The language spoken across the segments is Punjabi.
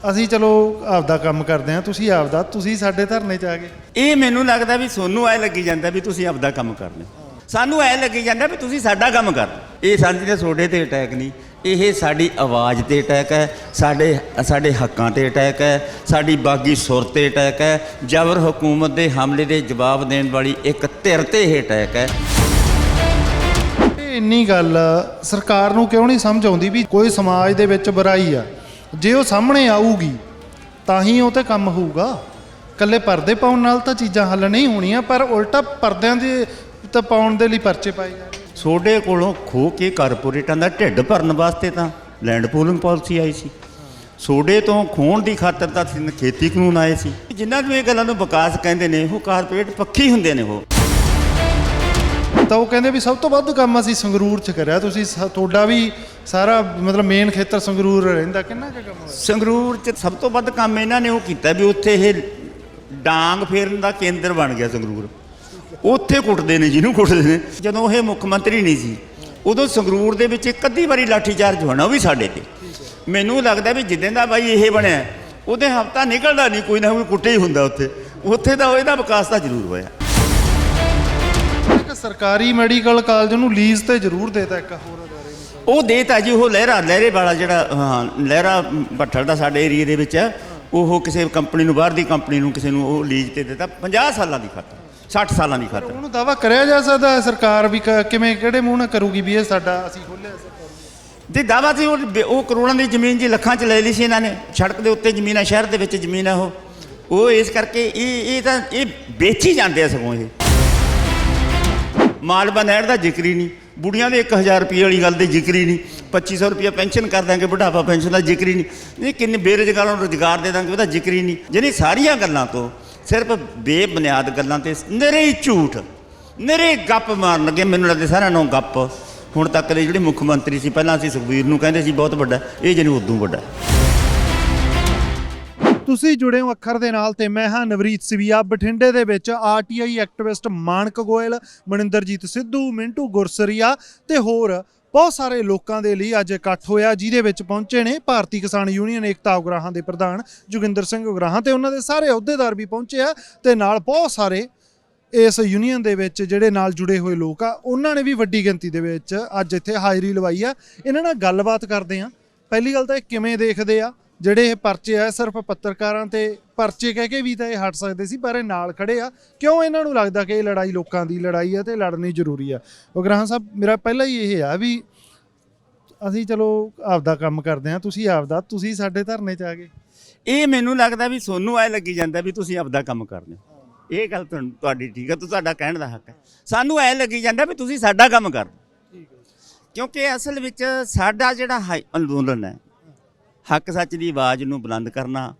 ਅਸੀਂ ਚਲੋ ਆਪਦਾ ਕੰਮ ਕਰਦੇ ਹਾਂ ਤੁਸੀਂ ਆਪਦਾ ਤੁਸੀਂ ਸਾਡੇ ਧਰਨੇ 'ਚ ਆ ਗਏ। ਇਹ ਮੈਨੂੰ ਲੱਗਦਾ ਵੀ ਸੋਨੂੰ ਐ ਲੱਗੀ ਜਾਂਦਾ ਵੀ ਤੁਸੀਂ ਆਪਦਾ ਕੰਮ ਕਰ ਲਿਓ ਸਾਨੂੰ ਐ ਲੱਗੀ ਜਾਂਦਾ ਵੀ ਤੁਸੀਂ ਸਾਡਾ ਕੰਮ ਕਰ। ਲਓ। ਇਹ ਸਮਝਦੇ ਤੁਹਾਡੇ ਤੇ ਅਟੈਕ ਨਹੀਂ। ਇਹ ਸਾਡੀ ਆਵਾਜ਼ ਤੇ ਅਟੈਕ ਹੈ ਸਾਡੇ ਸਾਡੇ ਹੱਕਾਂ ਤੇ ਅਟੈਕ ਹੈ ਸਾਡੀ ਬਾਗੀ ਸੁਰ ਤੇ ਅਟੈਕ ਹੈ ਜਬਰ ਹਕੂਮਤ ਦੇ ਹਮਲੇ ਦੇ ਜਵਾਬ ਦੇਣ ਵਾਲੀ ਇੱਕ ਧਿਰ ਤੇ ਇਹ ਅਟੈਕ ਹੈ। ਇਹ ਇੰਨੀ ਗੱਲ ਸਰਕਾਰ ਨੂੰ ਕਿਉਂ ਨਹੀਂ ਸਮਝ ਆਉਂਦੀ ਵੀ ਕੋਈ ਸਮਾਜ ਦੇ ਵਿੱਚ ਬੁਰਾਈ ਆ? ਜੇ ਉਹ ਸਾਹਮਣੇ ਆਊਗੀ, ਤਾਂ ਹੀ ਉਹ ਤੇ ਕੰਮ ਹੋਊਗਾ। ਕੱਲੇ ਪਰਦੇ ਪਾਉਣ ਨਾਲ ਤਾਂ ਚੀਜ਼ਾਂ ਹੱਲ ਨਹੀਂ ਹੋਣੀਆਂ, ਪਰ ਉਲਟਾ ਪਰਦਿਆਂ ਦੇ ਤਾਂ ਪਾਉਣ ਦੇ ਲਈ ਪਰਚੇ ਪਾਏ ਜਾ ਰਹੇ ਕੋਲੋਂ ਖੋ ਕੇ ਕਾਰਪੋਰੇਟਾਂ ਦਾ ਢਿੱਡ ਭਰਨ ਵਾਸਤੇ ਤਾਂ ਲੈਂਡ ਪੂਲਿੰਗ ਪਾਲਿਸੀ ਆਈ ਸੀ। ਸੋਡੇ ਤੋਂ ਖੋਣ ਦੀ ਖਾਤਰ ਤਾਂ ਖੇਤੀ ਕਾਨੂੰਨ ਆਏ ਸੀ। ਜਿਨ੍ਹਾਂ ਨੂੰ ਇਹ ਗੱਲਾਂ ਨੂੰ ਵਿਕਾਸ ਕਹਿੰਦੇ ਨੇ, ਉਹ ਕਾਰਪੋਰੇਟ ਪੱਖੀ ਹੁੰਦੇ ਨੇ ਉਹ। ਤਾਂ ਉਹ ਕਹਿੰਦੇ ਵੀ ਸਭ ਤੋਂ ਵੱਧ ਕੰਮ ਅਸੀਂ ਸੰਗਰੂਰ 'ਚ ਕਰਿਆ। ਤੁਸੀਂ ਸ- ਤੁਹਾਡਾ ਵੀ ਸਾਰਾ ਮਤਲਬ ਮੇਨ ਖੇਤਰ ਸੰਗਰੂਰ ਰਹਿੰਦਾ। ਕਿੰਨਾ ਕੁ ਕੰਮ ਹੋਇਆ? ਸੰਗਰੂਰ 'ਚ ਸਭ ਤੋਂ ਵੱਧ ਕੰਮ ਇਹਨਾਂ ਨੇ ਉਹ ਕੀਤਾ ਵੀ ਉੱਥੇ ਇਹ ਡਾਂਗ ਫੇਰਨ ਦਾ ਕੇਂਦਰ ਬਣ ਗਿਆ ਸੰਗਰੂਰ। ਉੱਥੇ ਕੁੱਟਦੇ ਨੇ, ਜਿਹਨੂੰ ਕੁੱਟਦੇ ਨੇ। ਜਦੋਂ ਇਹ ਮੁੱਖ ਮੰਤਰੀ ਨਹੀਂ ਸੀ, ਉਦੋਂ ਸੰਗਰੂਰ ਦੇ ਵਿੱਚ ਇੱਕ ਅੱਧੀ ਵਾਰੀ ਲਾਠੀਚਾਰਜ ਹੋਣਾ ਉਹ ਵੀ ਸਾਡੇ ਤੇ। ਮੈਨੂੰ ਲੱਗਦਾ ਵੀ ਜਿੱਦਾਂ ਦਾ ਬਾਈ ਇਹ ਬਣਿਆ, ਉਹਦੇ ਹਫਤਾ ਨਿਕਲਦਾ ਨਹੀਂ, ਕੋਈ ਨਾ ਕੋਈ ਕੁੱਟੇ ਹੀ ਹੁੰਦਾ ਉੱਥੇ। ਉੱਥੇ ਤਾਂ ਇਹਦਾ ਵਿਕਾਸ ਤਾਂ ਜ਼ਰੂਰ ਹੋਇਆ। ਸਰਕਾਰੀ ਮੈਡੀਕਲ ਕਾਲਜ ਨੂੰ ਲੀਜ਼ ਤੇ ਜ਼ਰੂਰ ਦੇਤਾ ਇੱਕ ਹੋਰ ਅਦਾਰੇ ਨੂੰ। ਉਹ ਦੇਤਾ ਜੀ ਉਹ ਲਹਿਰਾ ਲਹਿਰੇ ਵਾਲਾ ਜਿਹੜਾ ਹਾਂ ਲਹਿਰਾ ਭੱਠਲ ਦਾ ਸਾਡੇ ਏਰੀਆ ਦੇ ਵਿੱਚ ਹੈ ਉਹ ਕਿਸੇ ਕੰਪਨੀ ਨੂੰ ਬਾਹਰ ਦੀ ਕੰਪਨੀ ਨੂੰ ਕਿਸੇ ਨੂੰ ਉਹ ਲੀਜ਼ ਤੇ ਦਿੱਤਾ 50 ਸਾਲਾਂ ਦੀ ਖਾਤਰ 60 ਸਾਲਾਂ ਦੀ ਖਾਤਰ। ਉਹਨੂੰ ਦਾਵਾ ਕਰਿਆ ਜਾ ਸਕਦਾ ਹੈ ਸਰਕਾਰ ਵੀ ਕ- ਕਿਵੇਂ ਕਿਹੜੇ ਮੂੰਹ ਨਾਲ ਕਰੂਗੀ ਵੀ ਇਹ ਸਾਡਾ ਅਸੀਂ ਖੋਲਿਆ ਸਰਕਾਰ ਤੇ ਦਾਵਾ ਸੀ ਉਹ ਬੇ- ਉਹ ਕਰੋੜਾਂ ਦੀ ਜ਼ਮੀਨ ਜੀ ਲੱਖਾਂ ਚ ਲੈ ਲਈ ਸੀ ਇਹਨਾਂ ਨੇ ਸੜਕ ਦੇ ਉੱਤੇ ਜ਼ਮੀਨ ਆ ਸ਼ਹਿਰ ਦੇ ਵਿੱਚ ਜ਼ਮੀਨ ਆ ਉਹ। ਉਹ ਇਸ ਕਰਕੇ ਇਹ ਇਹ ਤਾਂ ਇਹ ਵੇਚੀ ਜਾਂਦੇ ਆ ਸਗੋਂ ਇਹ। ਮਾਲਵਾ ਨਹਿਰ ਦਾ ਜ਼ਿਕਰ ਹੀ ਨਹੀਂ। ਬੁੜੀਆਂ ਦੇ 1000 ਰੁਪਏ ਵਾਲੀ ਗੱਲ ਦੇ ਜ਼ਿਕਰ ਹੀ ਨਹੀਂ 2500 ਰੁਪਏ ਪੈਨਸ਼ਨ ਕਰ ਦਾਂਗੇ ਬੁਢਾਪਾ ਪੈਨਸ਼ਨ ਦਾ ਜ਼ਿਕਰ ਹੀ ਨਹੀਂ। ਇਹ ਕਿੰਨੇ ਬੇਰੁਜ਼ਗਾਰਾਂ ਨੂੰ ਰੁਜ਼ਗਾਰ ਦੇ ਦਾਂਗੇ ਉਹਦਾ ਜ਼ਿਕਰ ਹੀ ਨਹੀਂ। ਜਿਹੜੀ ਸਾਰੀਆਂ ਗੱਲਾਂ ਤੋਂ ਸਿਰਫ ਬੇਬੁਨਿਆਦ ਗੱਲਾਂ ਤੇ ਨਿਰੇ ਹੀ ਝੂਠ। ਨਿਰੇ ਗੱਪ ਮਾਰਨ ਲੱਗੇ, ਮੈਨੂੰ ਲੱਗਦਾ ਸਾਰਿਆਂ ਨੂੰ ਗੱਪ। ਹੁਣ ਤੱਕ ਦੇ ਜਿਹੜੇ ਮੁੱਖ ਮੰਤਰੀ ਸੀ, ਪਹਿਲਾਂ ਅਸੀਂ ਸੁਖਬੀਰ ਨੂੰ ਕਹਿੰਦੇ ਸੀ, ਬਹੁਤ ਵੱਡਾ, ਇਹ ਜਿਹਨੂੰ ਉਦੋਂ ਵੱਡਾ। ਤੁਸੀਂ ਜੁੜੇ ਹੋ ਅੱਖਰ ਦੇ ਨਾਲ ਤੇ ਮੈਂ ਹਾਂ ਨਵਰੀਤ ਸਿਵੀਆ, ਬਠਿੰਡੇ ਦੇ ਵਿੱਚ ਆਰਟੀਆਈ ਐਕਟਿਵਿਸਟ ਮਾਨਕ ਗੋਇਲ, ਮਨਿੰਦਰਜੀਤ ਸਿੱਧੂ, ਮਿੰਟੂ ਗੁਰਸਰੀਆ ਤੇ ਹੋਰ ਬਹੁਤ ਸਾਰੇ ਲੋਕਾਂ ਦੇ ਲਈ ਅੱਜ ਇਕੱਠ ਹੋਇਆ, ਜਿਹਦੇ ਵਿੱਚ ਪਹੁੰਚੇ ਨੇ ਭਾਰਤੀ ਕਿਸਾਨ ਯੂਨੀਅਨ ਏਕਤਾ ਉਗਰਾਹਾਂ ਦੇ ਪ੍ਰਧਾਨ ਜੋਗਿੰਦਰ ਸਿੰਘ ਉਗਰਾਹਾਂ ਤੇ ਉਹਨਾਂ ਦੇ ਸਾਰੇ ਅਹੁਦੇਦਾਰ ਵੀ ਪਹੁੰਚੇ ਆ ਤੇ ਨਾਲ ਬਹੁਤ ਸਾਰੇ ਇਸ ਯੂਨੀਅਨ ਦੇ ਵਿੱਚ ਜਿਹੜੇ ਨਾਲ ਜੁੜੇ ਹੋਏ ਲੋਕ ਆ, ਉਹਨਾਂ ਨੇ ਵੀ ਵੱਡੀ ਗਿਣਤੀ ਦੇ ਵਿੱਚ ਅੱਜ ਇੱਥੇ ਹਾਜ਼ਰੀ ਲਵਾਈ ਆ। ਇਹਨਾਂ ਨਾਲ ਗੱਲਬਾਤ ਕਰਦੇ ਆ। ਪਹਿਲੀ ਗੱਲ ਤਾਂ ਇਹ ਕਿਵੇਂ ਦੇਖਦੇ ਆ? ਜਿਹੜੇ ਇਹ ਪਰਚੇ ਆ ਸਿਰਫ ਪੱਤਰਕਾਰਾਂ ਤੇ ਪਰਚੇ ਕਹਿ ਕੇ ਵੀ ਤਾਂ ਇਹ ਹਟ ਸਕਦੇ ਸੀ ਪਰ ਇਹ ਨਾਲ ਖੜੇ ਆ। ਕਿਉਂ ਇਹਨਾਂ ਨੂੰ ਲੱਗਦਾ ਕਿ ਇਹ ਲੜਾਈ ਲੋਕਾਂ ਦੀ ਲੜਾਈ ਆ ਤੇ ਲੜਨੀ ਜ਼ਰੂਰੀ ਆ? ਉਗਰਾਹਾਂ ਸਾਹਿਬ ਮੇਰਾ ਪਹਿਲਾ ਹੀ ਇਹ ਆ ਵੀ ਅਸੀਂ ਚਲੋ ਆਪਦਾ ਕੰਮ ਕਰਦੇ ਆ ਤੁਸੀਂ ਆਪਦਾ ਤੁਸੀਂ ਸਾਡੇ ਧਰਨੇ 'ਚ ਆ ਗਏ। ਇਹ ਮੈਨੂੰ ਲੱਗਦਾ ਵੀ ਸੋਨੂੰ ਐ ਲੱਗੀ ਜਾਂਦਾ ਵੀ ਤੁਸੀਂ ਆਪਦਾ ਕੰਮ ਕਰ ਲਿਓ ਇਹ ਗੱਲ ਤੁਹਾਨੂੰ- ਤੁਹਾਡੀ ਠੀਕ ਹੈ ਤੂੰ ਤੁਹਾਡਾ ਕਹਿਣ ਦਾ ਹੱਕ ਹੈ। ਸਾਨੂੰ ਐ ਲੱਗੀ ਜਾਂਦਾ ਵੀ ਤੁਸੀਂ ਸਾਡਾ ਕੰਮ ਕਰ ਕਿਉਂਕਿ ਅਸਲ ਵਿੱਚ ਸਾਡਾ ਜਿਹੜਾ ਹਾਈ- ਅੰਦੋਲਨ ਹੈ ਹੱਕ ਸੱਚ ਦੀ ਆਵਾਜ਼ ਨੂੰ ਬੁਲੰਦ ਕਰਨਾ,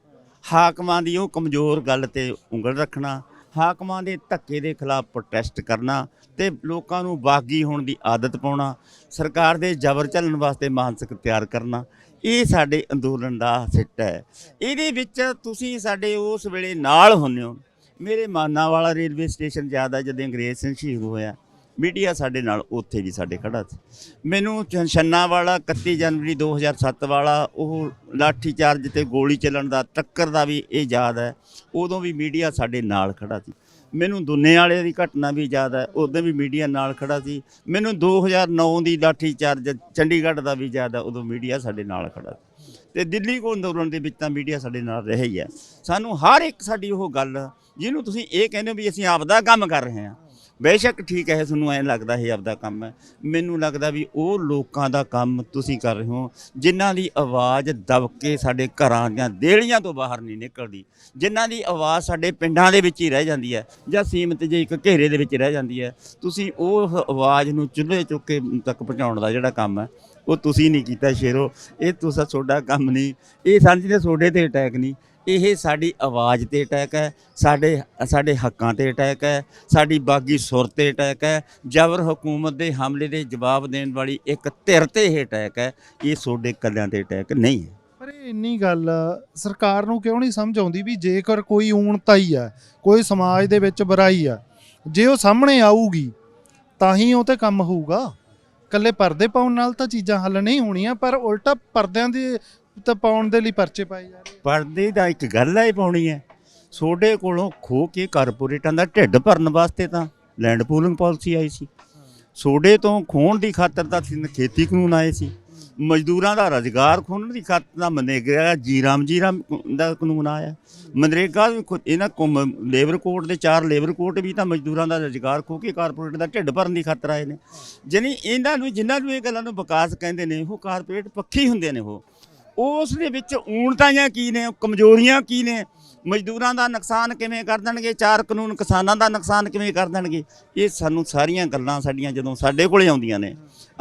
ਹਾਕਮਾਂ ਦੀ ਉਹ ਕਮਜ਼ੋਰ ਗੱਲ ਤੇ ਉਂਗਲ ਰੱਖਣਾ, ਹਾਕਮਾਂ ਦੇ ਧੱਕੇ ਦੇ ਖਿਲਾਫ ਪ੍ਰੋਟੈਸਟ ਕਰਨਾ ਤੇ ਲੋਕਾਂ ਨੂੰ ਬਾਗੀ ਹੋਣ ਦੀ ਆਦਤ ਪਾਉਣਾ, ਸਰਕਾਰ ਦੇ ਜ਼ਬਰ ਚੱਲਣ ਵਾਸਤੇ ਮਾਨਸਿਕ ਤਿਆਰ ਕਰਨਾ, ਇਹ ਸਾਡੇ ਅੰਦੋਲਨ ਦਾ ਸਿੱਟ ਹੈ। ਇਹਦੇ ਵਿੱਚ ਤੁਸੀਂ ਸਾਡੇ ਉਸ ਵੇਲੇ ਨਾਲ ਹੁੰਦੇ ਹੋ। ਮੇਰੇ ਮਾਨਾ ਵਾਲਾ ਰੇਲਵੇ ਸਟੇਸ਼ਨ ਜ਼ਿਆਦਾ ਜਦੋਂ ਅੰਗਰੇਜ਼ ਸਿੰਘ ਸ਼ਹੀਦ ਹੋਇਆ ਮੀਡੀਆ ਸਾਡੇ ਨਾਲ ਉੱਥੇ ਵੀ ਸਾਡੇ ਖੜਾ ਸੀ। ਮੈਨੂੰ ਚ- ਛੰਨਾ ਵਾਲਾ 31 ਜਨਵਰੀ 2007 ਵਾਲਾ, ਉਹ ਲਾਠੀ ਚਾਰਜ ਤੇ ਗੋਲੀ ਚੱਲਣ ਦਾ ਟੱਕਰ ਦਾ ਵੀ ਇਹ ਯਾਦ ਹੈ। ਉਦੋਂ ਵੀ ਮੀਡੀਆ ਸਾਡੇ ਨਾਲ ਖੜਾ ਸੀ। ਮੈਨੂੰ ਦੁੰਨੇ ਵਾਲੇ ਦੀ ਘਟਨਾ ਵੀ ਯਾਦ ਹੈ। ਉਦੋਂ ਵੀ ਮੀਡੀਆ ਨਾਲ ਖੜਾ ਸੀ। ਮੈਨੂੰ 2009 ਦੀ ਲਾਠੀ ਚਾਰਜ ਚੰਡੀਗੜ੍ਹ ਦਾ ਵੀ ਯਾਦ ਹੈ। ਉਦੋਂ ਮੀਡੀਆ ਸਾਡੇ ਨਾਲ ਖੜਾ ਸੀ। ਤੇ ਦਿੱਲੀ ਕੋ ਅੰਦੋਲਨ ਦੇ ਵਿੱਚ ਤਾਂ ਮੀਡੀਆ ਸਾਡੇ ਨਾਲ ਰਿਹਾ ਹੀ ਹੈ। ਸਾਨੂੰ ਹਰ ਇੱਕ ਸਾਡੀ ਉਹ ਗੱਲ, ਜਿਹਨੂੰ ਤੁਸੀਂ ਇਹ ਕਹਿੰਦੇ ਹੋ ਵੀ ਅਸੀਂ ਆਪਦਾ ਕੰਮ ਕਰ ਰਹੇ ਹਾਂ। ਬੇਸ਼ੱਕ ਠੀਕ ਹੈ, ਤੁਹਾਨੂੰ ਐਂ ਲੱਗਦਾ ਇਹ ਆਪਦਾ ਕੰਮ ਹੈ। ਮੈਨੂੰ ਲੱਗਦਾ ਵੀ ਉਹ ਲੋਕਾਂ ਦਾ ਕੰਮ ਤੁਸੀਂ ਕਰ ਰਹੇ ਹੋ, ਜਿਨ੍ਹਾਂ ਦੀ ਆਵਾਜ਼ ਦਬ ਕੇ ਸਾਡੇ ਘਰਾਂ ਜਾਂ ਦੇਹਲੀਆਂ ਤੋਂ ਬਾਹਰ ਨਹੀਂ ਨਿਕਲਦੀ, ਜਿਨ੍ਹਾਂ ਦੀ ਆਵਾਜ਼ ਸਾਡੇ ਪਿੰਡਾਂ ਦੇ ਵਿੱਚ ਹੀ ਰਹਿ ਜਾਂਦੀ ਹੈ ਜਾਂ ਸੀਮਤ ਜੇ ਇੱਕ ਘੇਰੇ ਦੇ ਵਿੱਚ ਰਹਿ ਜਾਂਦੀ ਹੈ, ਤੁਸੀਂ ਉਹ ਆਵਾਜ਼ ਨੂੰ ਚੁੱਲ੍ਹੇ ਚੁੱਕ ਕੇ ਤੱਕ ਪਹੁੰਚਾਉਣ ਦਾ ਜਿਹੜਾ ਕੰਮ ਹੈ, ਉਹ ਤੁਸੀਂ ਨਹੀਂ ਕੀਤਾ ਸ਼ੇਰੋ। ਇਹ ਤੁਸੀਂ, ਤੁਹਾਡਾ ਕੰਮ ਨਹੀਂ, ਇਹ ਸਮਝਦੇ ਤੁਹਾਡੇ ਤੇ ਅਟੈਕ ਨਹੀਂ। ਇਹ ਸਾਡੀ ਆਵਾਜ਼ ਤੇ ਅਟੈਕ ਹੈ, ਸਾਡੇ ਸਾਡੇ ਹੱਕਾਂ ਤੇ ਅਟੈਕ ਹੈ, ਸਾਡੀ ਬਾਗੀ ਸੁਰ ਤੇ ਅਟੈਕ ਹੈ, ਜਬਰ ਹਕੂਮਤ ਦੇ ਹਮਲੇ ਦੇ ਜਵਾਬ ਦੇਣ ਵਾਲੀ ਇੱਕ ਧਿਰ ਤੇ ਇਹ ਅਟੈਕ ਹੈ, ਇਹ ਤੁਹਾਡੇ ਕੱਲਿਆਂ ਤੇ ਅਟੈਕ ਨਹੀਂ ਹੈ। ਪਰ ਇਹ ਇੰਨੀ ਗੱਲ, ਸਰਕਾਰ ਨੂੰ ਕਿਉਂ ਨਹੀਂ ਸਮਝ ਆਉਂਦੀ ਵੀ ਜੇਕਰ ਕੋਈ ਊਣਤਾ ਹੀ ਆ ਕੋਈ ਸਮਾਜ ਦੇ ਵਿੱਚ ਬੁਰਾਈ ਆ ਜੇ ਉਹ ਸਾਹਮਣੇ ਆਊਗੀ, ਤਾਂ ਹੀ ਉਹ ਤੇ ਕੰਮ ਹੋਊਗਾ। ਕੱਲੇ ਪਰਦੇ ਪਾਉਣ ਨਾਲ ਤਾਂ ਚੀਜ਼ਾਂ ਹੱਲ ਨਹੀਂ ਹੋਣੀਆਂ, ਪਰ ਉਲਟਾ ਪਰਦਿਆਂ ਦੇ ਤਾਂ ਪਾਉਣ ਦੇ ਲਈ ਪਰਚੇ ਪਾਏ ਜਾ ਰਹੇ ਪਰਦੇ ਦਾ ਇੱਕ ਗੱਲ ਹੈ ਪਾਉਣੀ ਹੈ ਸੋਡੇ ਕੋਲੋਂ ਖੋ ਕੇ ਕਾਰਪੋਰੇਟਾਂ ਦਾ ਢਿੱਡ ਭਰਨ ਵਾਸਤੇ ਤਾਂ ਲੈਂਡ ਪੂਲਿੰਗ ਪਾਲਿਸੀ ਆਈ ਸੀ। ਸੋਡੇ ਤੋਂ ਖੋਣ ਦੀ ਖਾਤਰ ਤਾਂ ਖੇਤੀ ਕਾਨੂੰਨ ਆਏ ਸੀ। ਮਜ਼ਦੂਰਾਂ ਦਾ ਰੁਜ਼ਗਾਰ ਖੋਣ ਦੀ ਖਾਤਰ ਤਾਂ ਮਨੇਗਾ ਜੀਰਾਮ ਜੀਰਾਮ ਦਾ ਕਾਨੂੰਨ ਆਇਆ। ਮਨਰੇਗਾ ਵੀ ਇਹਨਾਂ ਕੋਮ ਲੇਬਰ ਕੋਡ ਦੇ ਚਾਰ ਲੇਬਰ ਕੋਡ ਵੀ ਤਾਂ ਮਜ਼ਦੂਰਾਂ ਦਾ ਰੁਜ਼ਗਾਰ ਖੋ ਕੇ ਕਾਰਪੋਰੇਟ ਦਾ ਢਿੱਡ ਭਰਨ ਦੀ ਖਾਤਰ ਆਏ ਨੇ। ਜਾਣੀ ਇਹਨਾਂ ਨੂੰ, ਜਿਨ੍ਹਾਂ ਨੂੰ ਇਹ ਗੱਲਾਂ ਨੂੰ ਵਿਕਾਸ ਕਹਿੰਦੇ ਨੇ, ਉਹ ਕਾਰਪੋਰੇਟ ਪੱਖੀ ਹੁੰਦੇ ਨੇ ਉਹ। ਉਸ ਦੇ ਵਿੱਚ ਊਣਤਾਈਆਂ ਕੀ ਨੇ, ਕਮਜ਼ੋਰੀਆਂ ਕੀ ਨੇ? ਮਜ਼ਦੂਰਾਂ ਦਾ ਨੁਕਸਾਨ ਕਿਵੇਂ ਕਰ ਦੇਣਗੇ? ਚਾਰ ਕਾਨੂੰਨ ਕਿਸਾਨਾਂ ਦਾ ਨੁਕਸਾਨ ਕਿਵੇਂ ਕਰ ਦੇਣਗੇ? ਇਹ ਸਾਨੂੰ ਸਾਰੀਆਂ ਗੱਲਾਂ ਸਾਡੀਆਂ ਜਦੋਂ ਸਾਡੇ ਕੋਲੇ ਆਉਂਦੀਆਂ ਨੇ,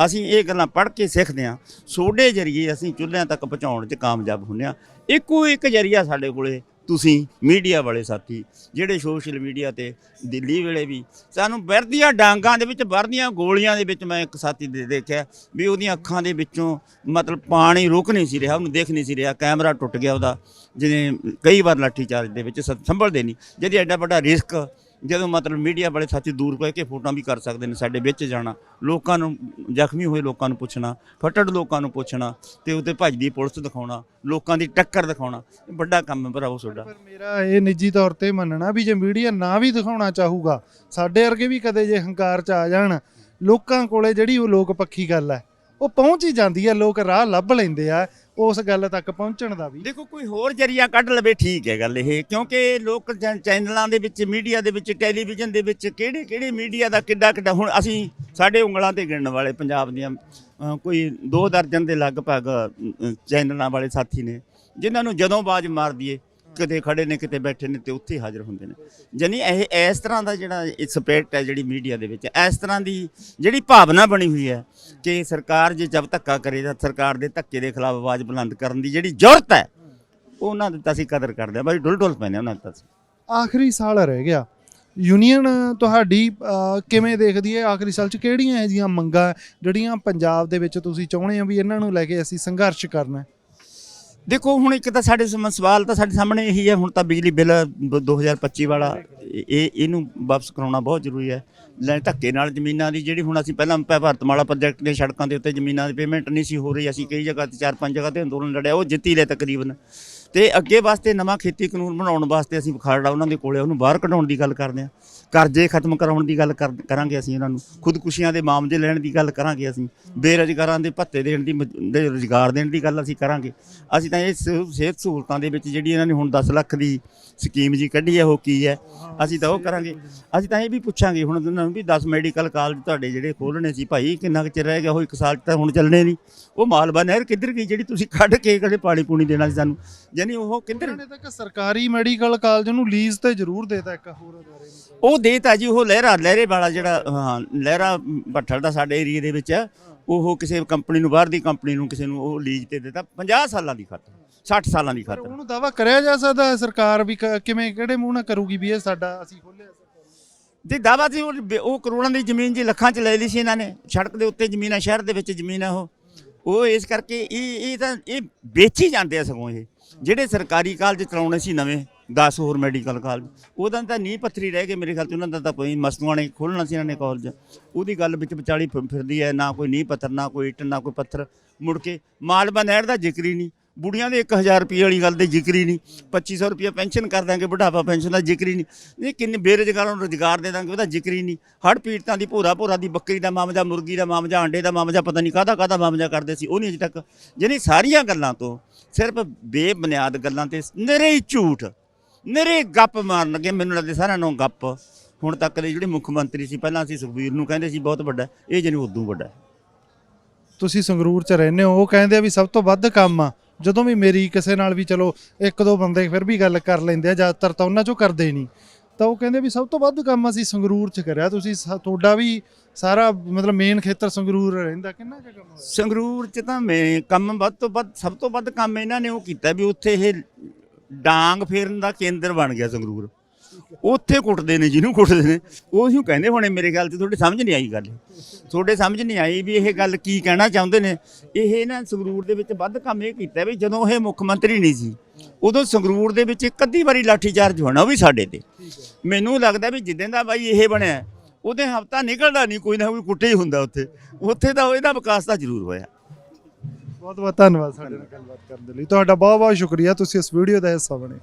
ਅਸੀਂ ਇਹ ਗੱਲਾਂ ਪੜ੍ਹ ਕੇ ਸਿੱਖਦੇ ਹਾਂ। ਸੋਡੇ ਜਰੀਏ ਅਸੀਂ ਚੁੱਲ੍ਹਿਆਂ ਤੱਕ ਪਹੁੰਚਾਉਣ 'ਚ ਕਾਮਯਾਬ ਹੁੰਦੇ ਹਾਂ। ਇੱਕੋ ਇੱਕ ਜਰੀਆ ਸਾਡੇ ਕੋਲੇ ਤੁਸੀਂ ਮੀਡੀਆ ਵਾਲੇ ਸਾਥੀ, ਜਿਹੜੇ ਸੋਸ਼ਲ ਮੀਡੀਆ ਤੇ ਦਿੱਲੀ ਵੇਲੇ ਵੀ ਸਾਨੂੰ ਵਰਦੀਆਂ ਡਾਂਗਾਂ ਦੇ ਵਿੱਚ, ਵਰਦੀਆਂ ਗੋਲੀਆਂ ਦੇ ਵਿੱਚ ਮੈਂ ਇੱਕ ਸਾਥੀ ਦੇ ਦੇਖਿਆ ਵੀ ਉਹਦੀਆਂ ਅੱਖਾਂ ਦੇ ਵਿੱਚੋਂ ਮਤਲਬ ਪਾਣੀ ਰੁਕ ਨਹੀਂ ਸੀ ਰਿਹਾ, ਉਹਨੂੰ ਦੇਖ ਨਹੀਂ ਸੀ ਰਿਹਾ, ਕੈਮਰਾ ਟੁੱਟ ਗਿਆ ਉਹਦਾ, ਜਿਹਨੇ ਕਈ ਵਾਰ ਲਾਠੀ ਚਾਰਜ ਦੇ ਵਿੱਚ ਸ- ਸੰਭਲਦੇ ਨਹੀਂ, ਜਿਹਦੀ ਐਡਾ ਵੱਡਾ ਰਿਸਕ ਜਦੋਂ ਮਤਲਬ ਮੀਡੀਆ ਵਾਲੇ ਸਾਥੀ ਦੂਰ ਕਹਿ ਕੇ ਫੋਟੋਆਂ ਵੀ ਕਰ ਸਕਦੇ ਨੇ ਸਾਡੇ ਵਿੱਚ ਜਾਣਾ, ਲੋਕਾਂ ਨੂੰ ਜ਼ਖਮੀ ਹੋਏ ਲੋਕਾਂ ਨੂੰ ਪੁੱਛਣਾ, ਫਟੜ ਲੋਕਾਂ ਨੂੰ ਪੁੱਛਣਾ ਤੇ ਉੱਤੇ ਭੱਜਦੀ ਪੁਲਿਸ ਦਿਖਾਉਣਾ, ਲੋਕਾਂ ਦੀ ਟੱਕਰ ਦਿਖਾਉਣਾ, ਵੱਡਾ ਕੰਮ ਹੈ ਭਰਾਵੋ ਤੁਹਾਡਾ। ਪਰ ਮੇਰਾ ਇਹ ਨਿੱਜੀ ਤੌਰ ਤੇ ਮੰਨਣਾ ਵੀ ਜੇ ਮੀਡੀਆ ਨਾ ਵੀ ਦਿਖਾਉਣਾ ਚਾਹੂਗਾ, ਸਾਡੇ ਵਰਗੇ ਵੀ ਕਦੇ ਜੇ ਹੰਕਾਰ ਚ ਆ ਜਾਣ, ਲੋਕਾਂ ਕੋਲੇ ਜਿਹੜੀ ਉਹ ਲੋਕ ਪੱਖੀ ਗੱਲ ਹੈ, ਉਹ ਪਹੁੰਚ ਹੀ ਜਾਂਦੀ ਹੈ, ਲੋਕ ਰਾਹ ਲੱਭ ਲੈਂਦੇ ਆ ਉਸ ਗੱਲ ਤੱਕ ਪਹੁੰਚਣ ਦਾ ਵੀ। ਦੇਖੋ, ਕੋਈ ਹੋਰ ਜਰੀਆ ਕੱਢ ਲਵੇ, ਠੀਕ ਹੈ ਗੱਲ ਇਹ। ਕਿਉਂਕਿ ਲੋਕ ਚੈ- ਚੈਨਲਾਂ ਦੇ ਵਿੱਚ, ਮੀਡੀਆ ਦੇ ਵਿੱਚ, ਟੈਲੀਵਿਜ਼ਨ ਦੇ ਵਿੱਚ ਕਿਹੜੇ ਕਿਹੜੇ ਮੀਡੀਆ ਦਾ ਕਿੱਡਾ ਕਿੱਡਾ ਹੁਣ ਅਸੀਂ ਸਾਡੇ ਉਂਗਲਾਂ ਤੇ ਗਿਣਨ ਵਾਲੇ ਪੰਜਾਬ ਦੀਆਂ ਕੋਈ ਦੋ ਦਰਜਨ ਦੇ ਲਗਭਗ ਚੈਨਲਾਂ ਵਾਲੇ ਸਾਥੀ ਨੇ, ਜਿਨ੍ਹਾਂ ਨੂੰ ਜਦੋਂ ਬਾਜ ਮਾਰ ਦਈਏ, ਕਿਤੇ ਖੜੇ ਨੇ, ਕਿਤੇ ਬੈਠੇ ਨੇ ਤੇ ਉੱਥੇ ਹਾਜ਼ਰ ਹੁੰਦੇ ਨੇ। ਜਾਨੀ ਇਹ ਇਸ ਤਰ੍ਹਾਂ ਦਾ ਜਿਹੜਾ ਸਪਿਰਿਟ ਹੈ ਜਿਹੜੀ ਮੀਡੀਆ ਦੇ ਵਿੱਚ, ਇਸ ਤਰ੍ਹਾਂ ਦੀ ਜਿਹੜੀ ਭਾਵਨਾ ਬਣੀ ਹੋਈ ਹੈ ਕਿ ਸਰਕਾਰ ਜੇ ਜਬ ਧੱਕਾ ਕਰੇ ਤਾਂ ਸਰਕਾਰ ਦੇ ਧੱਕੇ ਦੇ ਖਿਲਾਫ ਆਵਾਜ਼ ਬੁਲੰਦ ਕਰਨ ਦੀ ਜਿਹੜੀ ਜ਼ਰੂਰਤ ਹੈ ਉਹਨਾਂ ਦੀ ਤਾਂ ਅਸੀਂ ਕਦਰ ਕਰਦੇ ਹਾਂ। ਬਾਈ ਡੁੱਲ ਡੁੱਲ ਪੈਨੇ ਉਹਨਾਂ ਦੀ ਤਾਂ ਅਸੀਂ। ਆਖਰੀ ਸਾਲ ਰਹਿ ਗਿਆ। ਯੂਨੀਅਨ ਤੁਹਾਡੀ ਅਹ, ਕਿਵੇਂ ਦੇਖਦੀ ਹੈ ਆਖਰੀ ਸਾਲ ਚ? ਕਿਹੜੀਆਂ ਇਹ ਜੀਆਂ ਮੰਗਾਂ ਜਿਹੜੀਆਂ ਪੰਜਾਬ ਦੇ ਵਿੱਚ ਤੁਸੀਂ ਚਾਹੁੰਦੇ ਹੋ ਵੀ ਇਹਨਾਂ ਨੂੰ ਲੈ ਕੇ ਅਸੀਂ ਸੰਘਰਸ਼ ਕਰਨਾ ਹੈ? ਦੇਖੋ ਹੁਣ ਇੱਕ ਤਾਂ ਸਾਡੇ ਸਮ- ਸਵਾਲ ਤਾਂ ਸਾਡੇ ਸਾਹਮਣੇ ਇਹੀ ਹੈ। ਹੁਣ ਤਾਂ ਬਿਜਲੀ ਬਿੱਲ ਬ- 2025 ਵਾਲਾ ਇਹ ਇਹਨੂੰ ਵਾਪਸ ਕਰਾਉਣਾ ਬਹੁਤ ਜ਼ਰੂਰੀ ਹੈ। ਲੈ ਧੱਕੇ ਨਾਲ ਜ਼ਮੀਨਾਂ ਦੀ ਜਿਹੜੀ ਹੁਣ ਅਸੀਂ ਪਹਿਲਾਂ ਭ- ਭਾਰਤਮਾਲਾ ਪ੍ਰੋਜੈਕਟ ਦੇ ਸੜਕਾਂ ਦੇ ਉੱਤੇ ਜ਼ਮੀਨਾਂ ਦੀ ਪੇਮੈਂਟ ਨਹੀਂ ਸੀ ਹੋ ਰਹੀ, ਅਸੀਂ ਕਈ ਜਗ੍ਹਾ ਤੇ ਚਾਰ ਪੰਜ ਜਗ੍ਹਾ ਤੇ ਅੰਦੋਲਨ ਲੜਿਆ, ਉਹ ਜਿੱਤੀ ਲੈ ਤਕਰੀਬਨ। ਤੇ ਅੱਗੇ ਵਾਸਤੇ ਨਵਾਂ ਖੇਤੀ ਕਾਨੂੰਨ ਬਣਾਉਣ ਵਾਸਤੇ ਅਸੀਂ ਖਰੜਾ ਉਹਨਾਂ ਦੇ ਕੋਲੇ, ਉਹਨੂੰ ਬਾਹਰ ਕਢਾਉਣ ਦੀ ਗੱਲ ਕਰਦੇ ਹਾਂ। ਕਰਜ਼ੇ ਖਤਮ ਕਰਾਉਣ ਦੀ ਗੱਲ ਕਰ- ਕਰਾਂਗੇ ਅਸੀਂ ਇਹਨਾਂ ਨੂੰ। ਖੁਦਕੁਸ਼ੀਆਂ ਦੇ ਮਾਮਲੇ ਲੈਣ ਦੀ ਗੱਲ ਕਰਾਂਗੇ ਅਸੀਂ। ਬੇਰੁਜ਼ਗਾਰਾਂ ਦੇ ਭੱਤੇ ਦੇਣ ਦੀ ਮਜ- ਰੁਜ਼ਗਾਰ ਦੇਣ ਦੀ ਗੱਲ ਅਸੀਂ ਕਰਾਂਗੇ। ਅਸੀਂ ਤਾਂ ਇਹ ਸਿਹਤ ਸਹੂਲਤਾਂ ਦੇ ਵਿੱਚ ਜਿਹੜੀ ਇਹਨਾਂ ਨੇ ਹੁਣ 10 ਲੱਖ ਦੀ ਸਕੀਮ ਜੀ ਕੱਢੀ ਹੈ, ਉਹ ਕੀ ਹੈ? ਅਸੀਂ ਤਾਂ ਉਹ ਕਰਾਂਗੇ। ਅਸੀਂ ਤਾਂ ਇਹ ਵੀ ਪੁੱਛਾਂਗੇ ਹੁਣ ਉਹਨਾਂ ਨੂੰ ਵੀ 10 ਮੈਡੀਕਲ ਕਾਲਜ ਤੁਹਾਡੇ ਜਿਹੜੇ ਖੋਲਣੇ ਸੀ, ਭਾਈ ਕਿੰਨਾ ਕੁ ਚਿਰ ਰਹਿ ਗਿਆ? ਉਹ ਇੱਕ ਸਾਲ 'ਚ ਤਾਂ ਹੁਣ ਚੱਲਣੇ ਨਹੀਂ। ਉਹ ਮਾਲਵਾ ਨਹਿਰ ਕਿੱਧਰ ਗਈ ਜਿਹੜੀ ਤੁਸੀਂ ਕੱਢ ਕੇ ਕਦੇ ਪਾਣੀ ਪੂਣੀ ਦੇਣਾ ਸੀ ਸਾਨੂੰ? ਯਾਨੀ ਉਹ ਕਿੱਧਰ ਨੇ ਤਾਂ ਇੱਕ ਸਰਕਾਰੀ ਮੈਡੀਕਲ ਕਾਲਜ ਨੂੰ ਲੀਜ਼ ਤੇ ਜ਼ਰੂਰ ਦੇਤਾ ਇੱਕ ਹੋਰ ਅਦਾਰੇ ਨੂੰ। ਉਹ ਦੇਤਾ ਜੀ ਉਹ ਲਹਿਰਾ ਲਹਿਰੇ ਵਾਲਾ ਜਿਹੜਾ ਹਾਂ ਲਹਿਰਾ ਭੱਠਲ ਦਾ ਸਾਡੇ ਏਰੀਆ ਦੇ ਵਿੱਚ ਉਹ ਕਿਸੇ ਕੰਪਨੀ ਨੂੰ ਬਾਹਰ ਦੀ ਕੰਪਨੀ ਨੂੰ ਕਿਸੇ ਨੂੰ ਉਹ ਲੀਜ਼ ਤੇ ਦਿੱਤਾ 50 ਸਾਲਾਂ ਦੀ ਖਾਤਰ 60 ਸਾਲਾਂ ਦੀ ਪਰ ਖਾਤਰ। ਉਹਨੂੰ ਦਾਵਾ ਕਰਿਆ ਜਾ ਸਕਦਾ ਹੈ ਸਰਕਾਰ ਵੀ ਕ- ਕਿਵੇਂ ਕਿਹੜੇ ਮੂੰਹ ਨਾਲ ਕਰੂਗੀ ਵੀ ਇਹ ਸਾਡਾ ਅਸੀਂ ਖੋਲਿਆ ਤੇ ਦਾਵਾ ਸੀ ਉਹ ਕਰੋੜਾਂ ਦੀ ਜ਼ਮੀਨ ਜੀ ਲੱਖਾਂ ਚ ਲੈ ਲਈ ਸੀ ਇਹਨਾਂ ਨੇ ਸੜਕ ਦੇ ਉੱਤੇ ਜ਼ਮੀਨ ਆ ਸ਼ਹਿਰ ਦੇ ਵਿੱਚ ਜ਼ਮੀਨ ਆ ਉਹ। ਉਹ ਇਸ ਕਰਕੇ ਇਹ ਇਹ ਤਾਂ, ਇਹ ਵੇਚੀ ਜਾਂਦੇ ਆ ਸਗੋਂ ਇਹ। ਜਿਹੜੇ ਸਰਕਾਰੀ ਕਾਲਜ ਚਲਾਉਣੇ ਸੀ ਨਵੇਂ 10 ਹੋਰ ਮੈਡੀਕਲ ਕਾਲਜ, ਉਹਦਾ ਤਾਂ ਨੀਂਹ ਪੱਥਰੀ ਰਹਿ ਗਏ ਮੇਰੇ ਖਿਆਲ ਚ, ਉਹਨਾਂ ਦਾ ਤਾਂ ਕੋਈ ਮਸਤੂਆਂ ਨੇ ਖੋਲਣਾ ਸੀ ਇਹਨਾਂ ਨੇ ਕਾਲਜ। ਉਹਦੀ ਗੱਲ ਵਿੱਚ ਵਿਚਾਲੀ ਫਿਰ- ਫਿਰਦੀ ਹੈ, ਨਾ ਕੋਈ ਨੀਂਹ ਪੱਥਰ, ਨਾ ਕੋਈ ਇੱਟ, ਨਾ ਕੋਈ ਪੱਥਰ ਮੁੜ ਕੇ, ਮਾਲਵਾ ਨਹਿਰ ਦਾ ਜ਼ਿਕਰ ਹੀ ਨਹੀਂ। ਬੁੜੀਆਂ ਦੇ 1000 ਰੁਪਏ ਵਾਲੀ ਗੱਲ ਦੇ ਜ਼ਿਕਰ ਹੀ ਨਹੀਂ 2500 ਰੁਪਏ ਪੈਨਸ਼ਨ ਕਰ ਦਾਂਗੇ ਬੁਢਾਪਾ ਪੈਨਸ਼ਨ ਦਾ ਜ਼ਿਕਰ ਹੀ ਨਹੀਂ। ਇਹ ਕਿੰਨੇ ਬੇਰੁਜ਼ਗਾਰਾਂ ਨੂੰ ਰੁਜ਼ਗਾਰ ਦੇ ਦਾਂਗੇ ਉਹਦਾ ਜ਼ਿਕਰ ਹੀ ਨਹੀਂ। ਹੜ੍ਹ ਪੀੜਤਾਂ ਦੀ ਭੋਰਾ ਭੋਰਾ ਦੀ ਬੱਕਰੀ ਦਾ ਮਾਮਜਾ, ਮੁਰਗੀ ਦਾ ਮਾਮਜਾ ਅੰਡੇ ਦਾ ਮਾਮਜਾ, ਪਤਾ ਨਹੀਂ ਕਾਹਦਾ ਕਾਹਦਾ ਮਾਮਜਾ ਕਰਦੇ ਸੀ, ਉਹ ਨਹੀਂ ਅਜੇ ਤੱਕ। ਜਿਹਨੇ ਸਾਰੀਆਂ ਗੱਲਾਂ ਤੋਂ ਸਿਰਫ ਬੇਬੁਨਿਆਦ ਗੱਲਾਂ ਤੇ ਨਿਰੇ ਹੀ ਝੂਠ, ਨਿਰੇ ਗੱਪ ਮਾਰਨ ਲੱਗੇ। ਮੈਨੂੰ ਲੱਗਦਾ ਸਾਰਿਆਂ ਨੂੰ ਗੱਪ ਹੁਣ ਤੱਕ ਦੇ ਜਿਹੜੇ ਮੁੱਖ ਮੰਤਰੀ ਸੀ, ਪਹਿਲਾਂ ਅਸੀਂ ਸੁਖਬੀਰ ਨੂੰ ਕਹਿੰਦੇ ਸੀ, ਬਹੁਤ ਵੱਡਾ, ਇਹ ਜਿਹਨੂੰ ਉਦੋਂ ਵੱਡਾ। ਤੁਸੀਂ ਸੰਗਰੂਰ ਚ ਰਹਿੰਦੇ ਹੋ, ਉਹ ਕਹਿੰਦੇ ਆ ਵੀ ਸਭ ਤੋਂ ਵੱਧ ਕੰਮ ਆ। ਜਦੋਂ ਵੀ ਮੇਰੀ ਕਿਸੇ ਨਾਲ ਵੀ ਚਲੋ ਇੱਕ ਦੋ ਬੰਦੇ ਫਿਰ ਵੀ ਗੱਲ ਕਰ ਲੈਂਦੇ ਆ, ਜ਼ਿਆਦਾਤਰ ਤਾਂ ਉਹਨਾਂ ਚੋਂ ਕਰਦੇ ਨਹੀਂ। ਤਾਂ ਉਹ ਕਹਿੰਦੇ ਵੀ ਸਭ ਤੋਂ ਵੱਧ ਕੰਮ ਅਸੀਂ ਸੰਗਰੂਰ ਚ ਕਰਿਆ। ਤੁਸੀਂ ਸ- ਤੁਹਾਡਾ ਵੀ ਸਾਰਾ ਮਤਲਬ ਮੇਨ ਖੇਤਰ ਸੰਗਰੂਰ ਰਹਿੰਦਾ, ਕਿੰਨਾ ਕੁ ਕੰਮ ਹੋਇਆ? ਸੰਗਰੂਰ ਚ ਤਾਂ ਮੈਂ ਕੰਮ ਵੱਧ ਤੋਂ ਵੱਧ, ਸਭ ਤੋਂ ਵੱਧ ਕੰਮ ਇਹਨਾਂ ਨੇ ਉਹ ਕੀਤਾ ਵੀ ਉੱਥੇ ਇਹ ਡਾਂਗ ਫੇਰਨ ਦਾ ਕੇਂਦਰ ਬਣ ਗਿਆ ਸੰਗਰੂਰ। ਉੱਥੇ ਕੁੱਟਦੇ ਨੇ, ਜਿਹਨੂੰ ਕੁੱਟਦੇ ਨੇ। ਉਹ ਹੀ ਕਹਿੰਦੇ ਹੋਣੇ, ਮੇਰੇ ਗੱਲ ਤੇ ਤੁਹਾਡੇ ਸਮਝ ਨਹੀਂ ਆਈ ਗੱਲ। ਤੁਹਾਡੇ ਸਮਝ ਨਹੀਂ ਆਈ ਵੀ ਇਹ ਗੱਲ ਕੀ ਕਹਿਣਾ ਚਾਹੁੰਦੇ ਨੇ? ਇਹ ਨਾ ਸੰਗਰੂਰ ਦੇ ਵਿੱਚ ਵੱਧ ਕੰਮ ਇਹ ਕੀਤਾ ਵੀ ਜਦੋਂ ਇਹ ਮੁੱਖ ਮੰਤਰੀ ਨਹੀਂ ਸੀ, ਉਦੋਂ ਸੰਗਰੂਰ ਦੇ ਵਿੱਚ ਇੱਕ ਅੱਧੀ ਵਾਰੀ ਲਾਠੀ ਚਾਰਜ ਹੋਣਾ ਵੀ ਸਾਡੇ ਤੇ। ਮੈਨੂੰ ਲੱਗਦਾ ਵੀ ਜਿੱਦਾਂ ਦਾ ਬਾਈ ਇਹ ਬਣਿਆ, ਉਹਦੇ ਹਫਤਾ ਨਿਕਲਦਾ ਨਹੀਂ, ਕੋਈ ਨਾ ਕੋਈ ਕੁੱਟੇ ਹੀ ਹੁੰਦਾ ਉੱਥੇ। ਉੱਥੇ ਤਾਂ ਇਹਦਾ ਵਿਕਾਸ ਤਾਂ ਜ਼ਰੂਰ ਹੋਇਆ। ਬਹੁਤ ਬਹੁਤ ਧੰਨਵਾਦ ਸਾਡੇ ਨਾਲ ਗੱਲਬਾਤ ਕਰਨ ਦੇ ਲਈ। ਤੁਹਾਡਾ ਬਹੁਤ ਬਹੁਤ ਸ਼ੁਕਰੀਆ, ਤੁਸੀਂ ਇਸ ਵੀਡੀਓ ਦਾ ਹਿੱਸਾ ਬਣੇ।